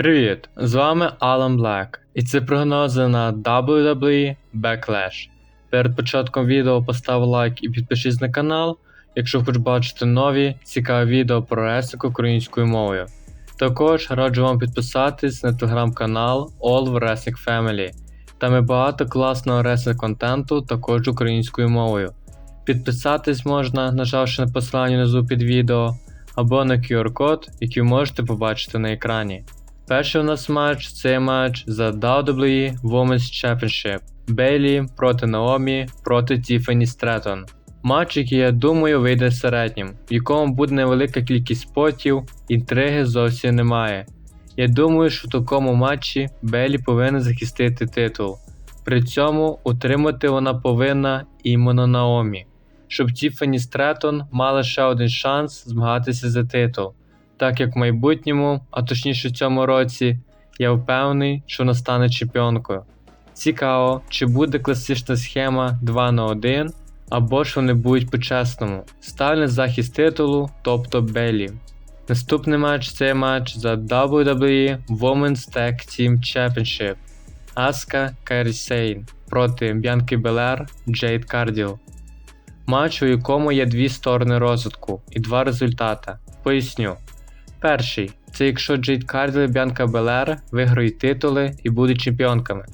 Привіт! З вами Alan Black, і це прогнози на WWE Backlash. Перед початком відео постав лайк і підпишись на канал, якщо хочеш бачити нові цікаві відео про ресик українською мовою. Також раджу вам підписатись на телеграм-канал All Wrestling Family. Там є багато класного ресик контенту також українською мовою. Підписатись можна, нажавши на посилання внизу під відео, або на QR-код, який можете побачити на екрані. Перший у нас матч це матч за WWE Women's Championship Бейлі проти Наомі проти Тіфані Стретон. Матч, який я думаю вийде середнім, в якому буде невелика кількість спотів, інтриги зовсім немає. Я думаю, що в такому матчі Бейлі повинна захистити титул. При цьому утримати вона повинна іменно Наомі, щоб Тіфані Стретон мала ще один шанс змагатися за титул так як в майбутньому, а точніше в цьому році, я впевнений, що вона стане чемпіонкою. Цікаво, чи буде класична схема 2 на 1, або ж вони будуть по-чесному. Ставлю захист титулу, тобто Беллі. Наступний матч це матч за WWE Women's Tag Team Championship Аска Кері Сейн проти Б'янки Белер Джейд Карділ. Матч, у якому є дві сторони розвитку і два результата. Поясню. Перший це якщо Джейд Карділ і Б'янка Белер виграють титули і будуть чемпіонками.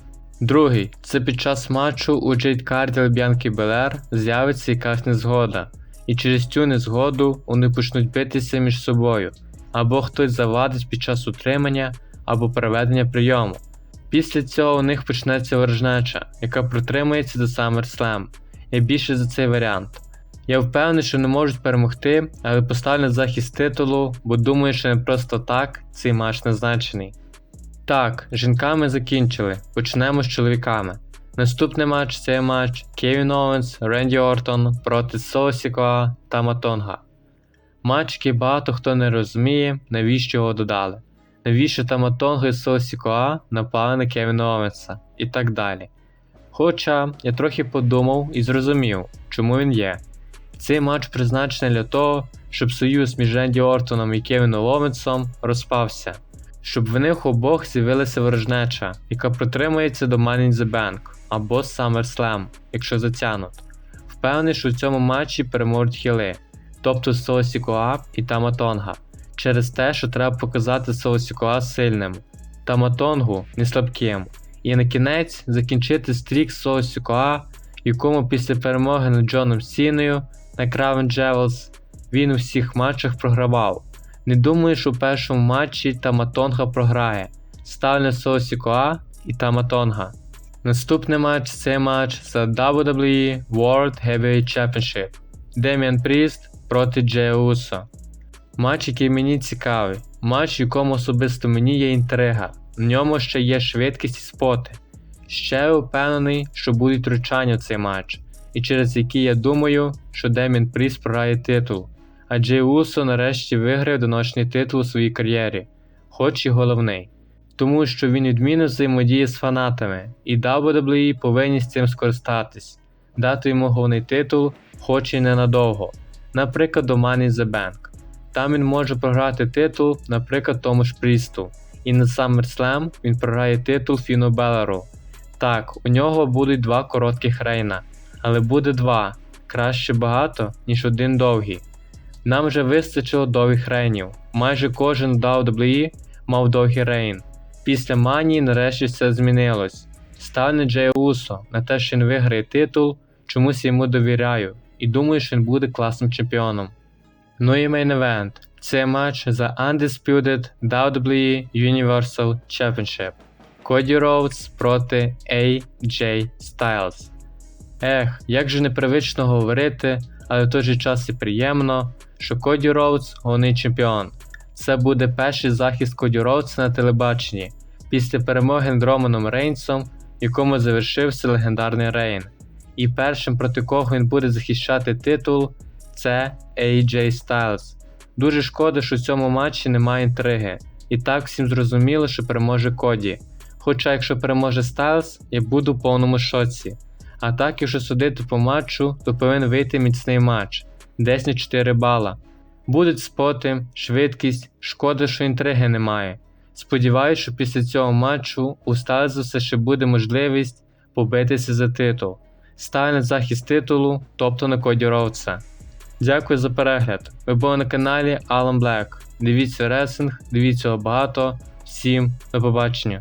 Другий це під час матчу у Джейд Карділ і Б'янки Белер з'явиться якась незгода, і через цю незгоду вони почнуть битися між собою, або хтось завадить під час утримання або проведення прийому. Після цього у них почнеться ворожнеча, яка протримається до SummerSlam. Я більше за цей варіант. Я впевнений, що не можуть перемогти, але поставлю на захист титулу, бо думаю, що не просто так цей матч назначений. Так, жінками закінчили. Почнемо з чоловіками. Наступний матч це матч Кевін Оуенс, Ренді Ортон проти Сосікоа та Матонга. Матч, який багато хто не розуміє, навіщо його додали. Навіщо Таматонга і Сосікоа напали на Кевіна Оуенса і так далі. Хоча я трохи подумав і зрозумів, чому він є. Цей матч призначений для того, щоб союз між Ренді Ортоном і Кевіном Ловенсом розпався, щоб в них обох з'явилася ворожнеча, яка протримується до Money in the Bank або SummerSlam, якщо затянуть. Впевнений, що в цьому матчі переможуть хіли, тобто Соосікоа і Таматонга, через те, що треба показати Соосікоа сильним, Таматонгу не слабким, і на кінець закінчити стрік Соосікоа, якому після перемоги над Джоном Сіною на Craven Jewels він у всіх матчах програвав. Не думаю, що в першому матчі Таматонга програє. Ставлю на Сосікоа і Таматонга. Наступний матч це матч за WWE World Heavyweight Championship Деміан Пріст проти Джея Усо. Матч, який мені цікавий. Матч, в якому особисто мені є інтрига. В ньому ще є швидкість і споти. Ще впевнений, що будуть втручання в цей матч і через які я думаю, що Демін Пріс програє титул, а Джей Усо нарешті виграє доночний титул у своїй кар'єрі, хоч і головний. Тому що він відмінно взаємодіє з фанатами, і WWE повинні з цим скористатись, дати йому головний титул, хоч і ненадовго, наприклад, до Money the Bank. Там він може програти титул, наприклад, тому ж Прісту, і на SummerSlam він програє титул Фіну Беллару. Так, у нього будуть два коротких рейна, але буде два краще багато, ніж один довгий. Нам вже вистачило довгих рейнів. Майже кожен WWE мав довгий рейн. Після манії нарешті все змінилось. Стане Джей Усо на те, що він виграє титул, чомусь йому довіряю, і думаю, що він буде класним чемпіоном. Ну і мейн event це матч за Undisputed WWE Universal Championship. Коді Роудс проти AJ Styles. Ех, як же непривично говорити, але в той же час і приємно, що Коді Роудс головний чемпіон. Це буде перший захист Коді Роудса на телебаченні після перемоги над Романом Рейнсом, якому завершився легендарний Рейн. І першим, проти кого він буде захищати титул, це AJ Styles. Дуже шкода, що в цьому матчі немає інтриги. І так всім зрозуміло, що переможе Коді. Хоча, якщо переможе Стайлз, я буду в повному шоці. А так, якщо судити по матчу, то повинен вийти міцний матч, десь на 4 бала. Будуть споти, швидкість, шкода, що інтриги немає. Сподіваюсь, що після цього матчу у Стайлзуса ще буде можливість побитися за титул. Стає на захист титулу, тобто на Коді Роудса. Дякую за перегляд. Ви були на каналі Alan Black. Дивіться ресинг, дивіться багато. Всім до побачення.